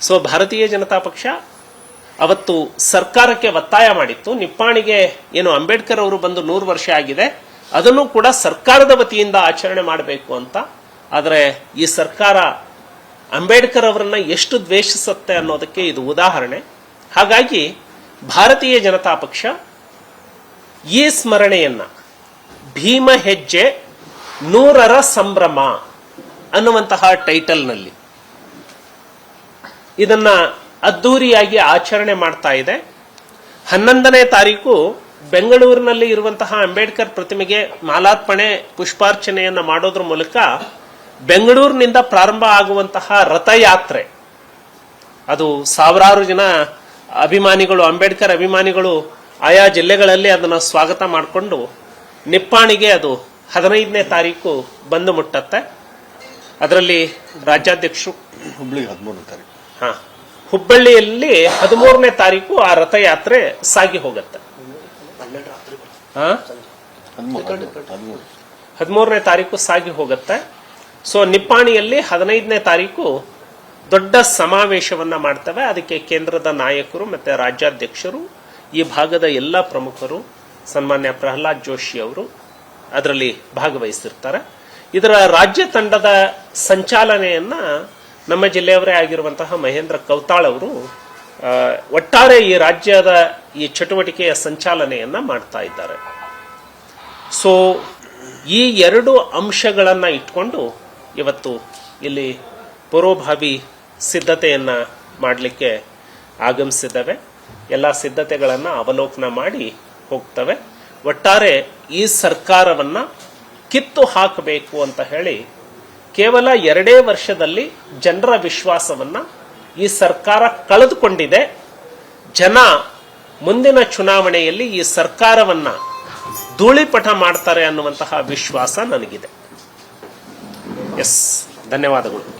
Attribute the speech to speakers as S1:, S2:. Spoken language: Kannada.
S1: ಸೊ ಭಾರತೀಯ ಜನತಾ ಪಕ್ಷ ಅವತ್ತು ಸರ್ಕಾರಕ್ಕೆ ಒತ್ತಾಯ ಮಾಡಿತ್ತು. ನಿಪ್ಪಾಣಿಗೆ ಏನು ಅಂಬೇಡ್ಕರ್ ಅವರು ಬಂದು ನೂರು ವರ್ಷ ಆಗಿದೆ. ಅದನ್ನು ಕೂಡ ಸರ್ಕಾರದ ವತಿಯಿಂದ ಆಚರಣೆ ಮಾಡಬೇಕು ಅಂತ. ಆದರೆ ಈ ಸರ್ಕಾರ ಅಂಬೇಡ್ಕರ್ ಅವರನ್ನ ಎಷ್ಟು ದ್ವೇಷಿಸುತ್ತೆ ಅನ್ನೋದಕ್ಕೆ ಇದು ಉದಾಹರಣೆ. ಹಾಗಾಗಿ ಭಾರತೀಯ ಜನತಾ ಪಕ್ಷ ಈ ಸ್ಮರಣೆಯನ್ನ ಭೀಮ ಹೆಜ್ಜೆ ನೂರರ ಸಂಭ್ರಮ ಅನ್ನುವಂತಹ ಟೈಟಲ್ನಲ್ಲಿ ಇದನ್ನ ಅದ್ದೂರಿಯಾಗಿ ಆಚರಣೆ ಮಾಡ್ತಾ ಇದೆ. ಹನ್ನೊಂದನೇ ತಾರೀಕು ಬೆಂಗಳೂರಿನಲ್ಲಿ ಇರುವಂತಹ ಅಂಬೇಡ್ಕರ್ ಪ್ರತಿಮೆಗೆ ಮಾಲಾರ್ಪಣೆ, ಪುಷ್ಪಾರ್ಚನೆಯನ್ನು ಮಾಡೋದ್ರ ಮೂಲಕ ಬೆಂಗಳೂರಿನಿಂದ ಪ್ರಾರಂಭ ಆಗುವಂತಹ ರಥಯಾತ್ರೆ. ಅದು ಸಾವಿರಾರು ಜನ ಅಭಿಮಾನಿಗಳು, ಅಂಬೇಡ್ಕರ್ ಅಭಿಮಾನಿಗಳು ಆಯಾ ಜಿಲ್ಲೆಗಳಲ್ಲಿ ಅದನ್ನು ಸ್ವಾಗತ ಮಾಡಿಕೊಂಡು ನಿಪ್ಪಾಣಿಗೆ ಅದು ಹದಿನೈದನೇ ತಾರೀಕು ಬಂದು ಮುಟ್ಟತ್ತೆ. ಅದರಲ್ಲಿ ರಾಜ್ಯಾಧ್ಯಕ್ಷರು
S2: ಹುಬ್ಳಿಗೆ ಹದಿಮೂರನೇ ತಾರೀಕು.
S1: ಹಾ. ಹುಬ್ಬಳ್ಳಿಯಲ್ಲಿ ಹದಿಮೂರನೇ ತಾರೀಕು ಆ ರಥಯಾತ್ರೆ ಸಾಗಿ ಹೋಗುತ್ತೆ. ಹದಿಮೂರನೇ ತಾರೀಕು ಸಾಗಿ ಹೋಗುತ್ತೆ. ಸೊ ನಿಪ್ಪಾಣಿಯಲ್ಲಿ ಹದಿನೈದನೇ ತಾರೀಕು ದೊಡ್ಡ ಸಮಾವೇಶವನ್ನ ಮಾಡ್ತವೆ. ಅದಕ್ಕೆ ಕೇಂದ್ರದ ನಾಯಕರು ಮತ್ತೆ ರಾಜ್ಯಾಧ್ಯಕ್ಷರು, ಈ ಭಾಗದ ಎಲ್ಲ ಪ್ರಮುಖರು, ಸನ್ಮಾನ್ಯ ಪ್ರಹ್ಲಾದ್ ಜೋಶಿ ಅವರು ಅದರಲ್ಲಿ ಭಾಗವಹಿಸಿರ್ತಾರೆ. ಇದರ ರಾಜ್ಯ ತಂಡದ ಸಂಚಾಲನೆಯನ್ನ ನಮ್ಮ ಜಿಲ್ಲೆಯವರೇ ಆಗಿರುವಂತಹ ಮಹೇಂದ್ರ ಕೌತಾಳ್ ಅವರು ಒಟ್ಟಾರೆ ಈ ರಾಜ್ಯದ ಈ ಚಟುವಟಿಕೆಯ ಸಂಚಾಲನೆಯನ್ನ ಮಾಡ್ತಾ ಇದ್ದಾರೆ. ಸೊ ಈ ಎರಡು ಅಂಶಗಳನ್ನು ಇಟ್ಕೊಂಡು ಇವತ್ತು ಇಲ್ಲಿ ಪೂರ್ವಭಾವಿ ಸಿದ್ಧತೆಯನ್ನು ಮಾಡಲಿಕ್ಕೆ ಆಗಮಿಸಿದ್ದಾವೆ. ಎಲ್ಲ ಸಿದ್ಧತೆಗಳನ್ನು ಅವಲೋಕನ ಮಾಡಿ ಹೋಗ್ತವೆ. ಒಟ್ಟಾರೆ ಈ ಸರ್ಕಾರವನ್ನ ಕಿತ್ತು ಹಾಕಬೇಕು ಅಂತ ಹೇಳಿ ಕೇವಲ ಎರಡೇ ವರ್ಷದಲ್ಲಿ ಜನರ ವಿಶ್ವಾಸವನ್ನ ಈ ಸರ್ಕಾರ ಕಳೆದುಕೊಂಡಿದೆ. ಜನ ಮುಂದಿನ ಚುನಾವಣೆಯಲ್ಲಿ ಈ ಸರ್ಕಾರವನ್ನ ಧೂಳಿಪಟ ಮಾಡ್ತಾರೆ ಅನ್ನುವಂತಹ ವಿಶ್ವಾಸ ನನಗಿದೆ. ಎಸ್ ಧನ್ಯವಾದಗಳು.